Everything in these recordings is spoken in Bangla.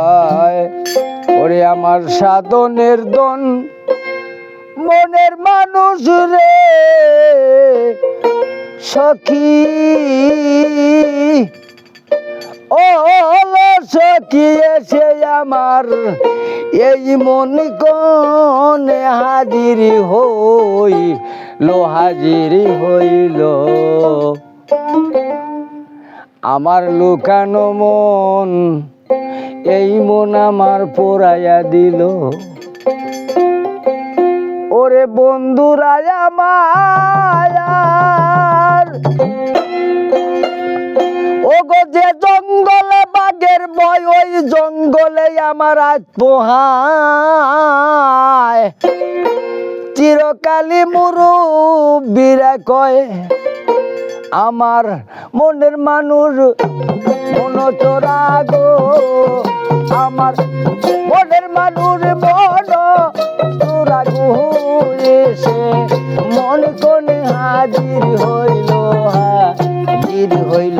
আয় ওরে আমার সাধনের দন, মনের মানুষ রে, সখী। ও সখী, এসে আমার এই মন কনে হাজির হই, লো হাজির হইল। আমার লুকানো মন এই মন আমার পোড়াইয়া দিল। ওরে বন্ধুরা আমার ও গো যে জঙ্গলে বাঘের বয় ওই জঙ্গলে আমার আজ পোহায় চিরকালি মুরুব্বিরা কয় আমার মনের মানুষ। মন চোরা গো, আমার মনের মানুষ মন চোরা গো এসে মন কোনে হাজির হইল হাজির হইল।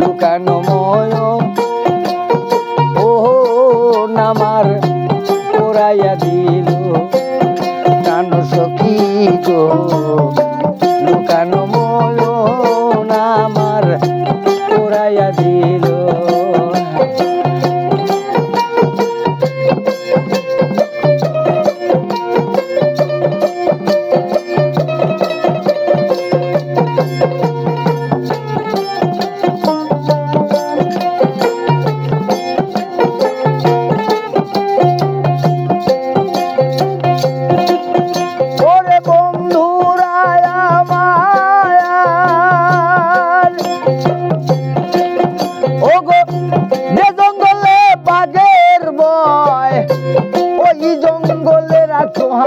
লুকানো ময় ও নামার পোড়াইয়া দিল। কান সখী গো, লুকানো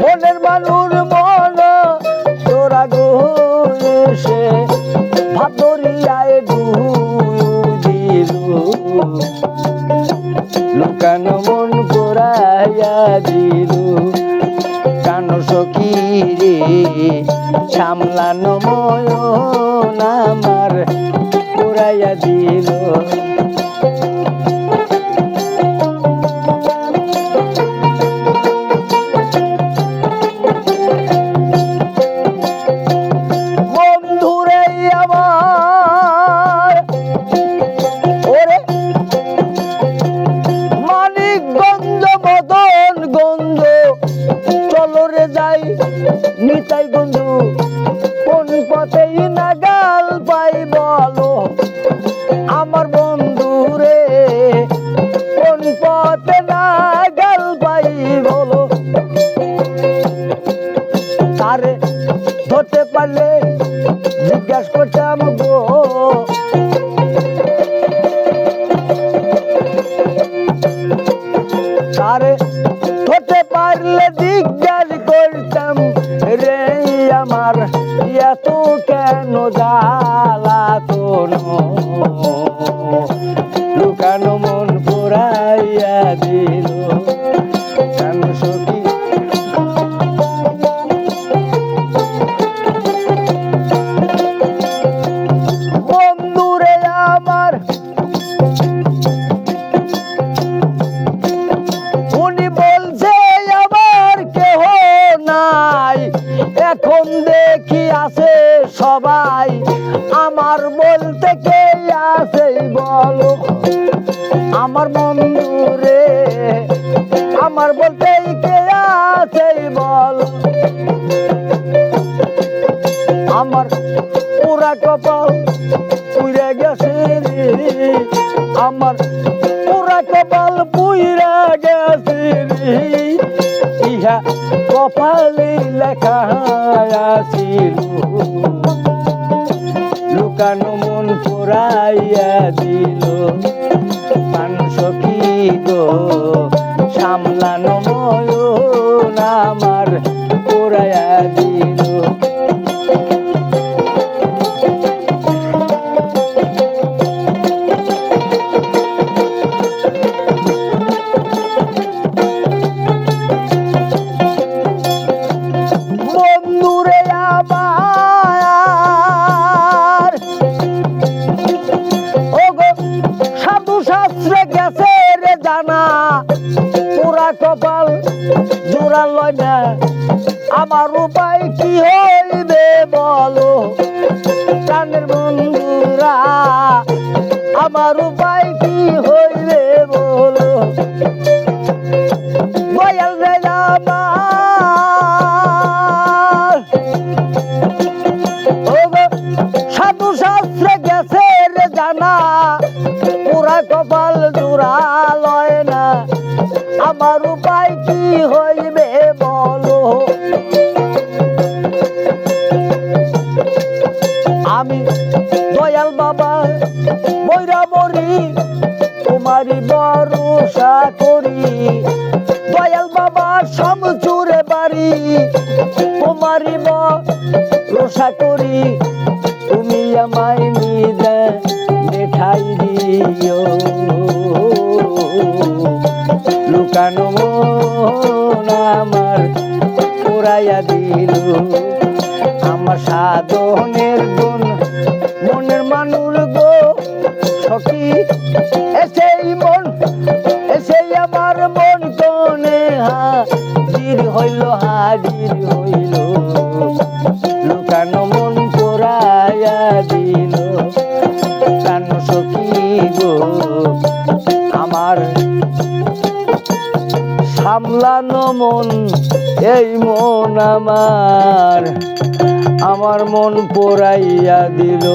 মনের মানুষ মন তোরা সে ভাদরিয়ায় দিল লুকানো মন পোড়াইয়া দিল কান সখী সামলানো ময় নামার পোড়াইয়া দিল আমার বলতে কে আসেই বলো? আমার বন্ধু রে আমার বলতে কে আসেই বলো? আমার পুরা কপাল পুরে গেছে আমার পুরা কপাল পুইরা গেছে ইহা কপালে লেখা আছে লুকানো মন পুরাইয়া দিল। পানস কি গো সামলানো ময়ূর আমার পুরাইয়া দিল। বন্ধুরে আমার উপায় কি হইবে বলো? প্রাণের বন্ধুরা, আমার উপায় কি হইবে বলো? কপাল জোড়া লয় না। আমার উপায় কি হইবে তোমারই ভরসা করি। দয়াল বাবা সমচুরে বাড়ি। তোমারই ভরসা করি। তুমি আমায় নিজে দেখাই দিও। লুকানো আমার পুরাইয়া দিল। আমার সাধনের আমার সামলানো মন এই মন আমার। আমার মন পোড়াইয়া দিল।